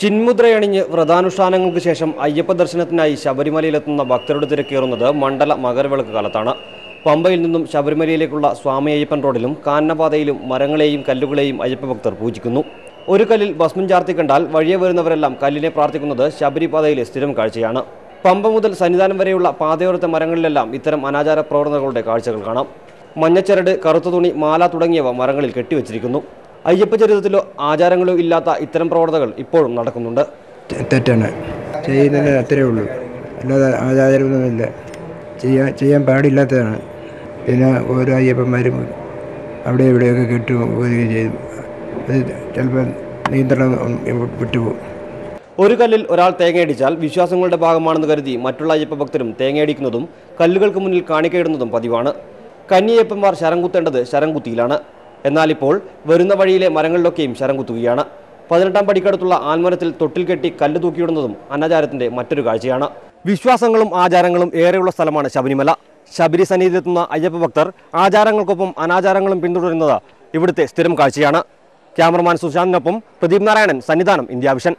ചിന്മുദ്രയണിഞ്ഞ് വ്രതാനുഷ്ഠാനങ്ങൾക്ക് ശേഷം അയ്യപ്പ ദർശനത്തിനായി ശബരിമലയിലെത്തുന്ന ഭക്തരുടെ തിരക്കേറുന്നത് മണ്ഡല മകരവിളക്ക് കാലത്താണ്. പമ്പയിൽ നിന്നും ശബരിമലയിലേക്കുള്ള സ്വാമി അയ്യപ്പൻ റോഡിലും കാന്നപാതയിലും മരങ്ങളെയും കല്ലുകളെയും അയ്യപ്പ ഭക്തർ പൂജിക്കുന്നു. ഒരു കല്ലിൽ ഭസ്മം ചാർത്തി കണ്ടാൽ വഴിയെ വരുന്നവരെല്ലാം കല്ലിനെ പ്രാർത്ഥിക്കുന്നത് ശബരിപാതയിലെ സ്ഥിരം കാഴ്ചയാണ്. പമ്പ മുതൽ സന്നിധാനം വരെയുള്ള പാതയോരത്തെ മരങ്ങളിലെല്ലാം ഇത്തരം അനാചാര പ്രവണതകളുടെ കാഴ്ചകൾ കാണാം. മഞ്ഞച്ചരട് കറുത്ത തുണി മാല തുടങ്ങിയവ മരങ്ങളിൽ കെട്ടിവച്ചിരിക്കുന്നു. അയ്യപ്പ ചരിത്രത്തിലോ ആചാരങ്ങളോ ഇല്ലാത്ത ഇത്തരം പ്രവണതകൾ ഇപ്പോഴും നടക്കുന്നുണ്ട്. തെറ്റാണ്. ചെയ്യുന്നതിന് അത്രേ ഉള്ളൂ. അല്ലാതെ ആചാരമൊന്നുമില്ല ചെയ്യാൻ ചെയ്യാൻ പാടില്ലാത്തതാണ്. പിന്നെ ഓരോ അയ്യപ്പന്മാരും അവിടെ ഇവിടെയൊക്കെ കെട്ടു പോവുകയും ചെയ്തു അത് ചിലപ്പോൾ നിയന്ത്രണം വിട്ടുപോകും. ഒരു കല്ലിൽ ഒരാൾ തേങ്ങയടിച്ചാൽ വിശ്വാസങ്ങളുടെ ഭാഗമാണെന്ന് കരുതി മറ്റുള്ള അയ്യപ്പ ഭക്തരും തേങ്ങയടിക്കുന്നതും കല്ലുകൾക്ക് മുന്നിൽ കാണിക്കയിടുന്നതും പതിവാണ്. കന്നിയപ്പന്മാർ ശരം കുത്തേണ്ടത് ശരം കുത്തിയിലാണ്. എന്നാൽ ഇപ്പോൾ വരുന്ന വഴിയിലെ മരങ്ങളിലൊക്കെയും ശരം കുത്തുകയാണ്. പതിനെട്ടാം പടിക്കടുത്തുള്ള ആൽമരത്തിൽ തൊട്ടിൽ കെട്ടി കല്ല് തൂക്കിയിടുന്നതും അനാചാരത്തിന്റെ മറ്റൊരു കാഴ്ചയാണ്. വിശ്വാസങ്ങളും ആചാരങ്ങളും ഏറെയുള്ള സ്ഥലമാണ് ശബരിമല. ശബരി സന്നിധിയിലെത്തുന്ന അയ്യപ്പ ഭക്തർ ആചാരങ്ങൾക്കൊപ്പം അനാചാരങ്ങളും പിന്തുടരുന്നത് ഇവിടുത്തെ സ്ഥിരം കാഴ്ചയാണ്. ക്യാമറമാൻ സുശാന്തിനൊപ്പം പ്രദീപ് നാരായണൻ സന്നിധാനം ഇന്ത്യ വിഷൻ.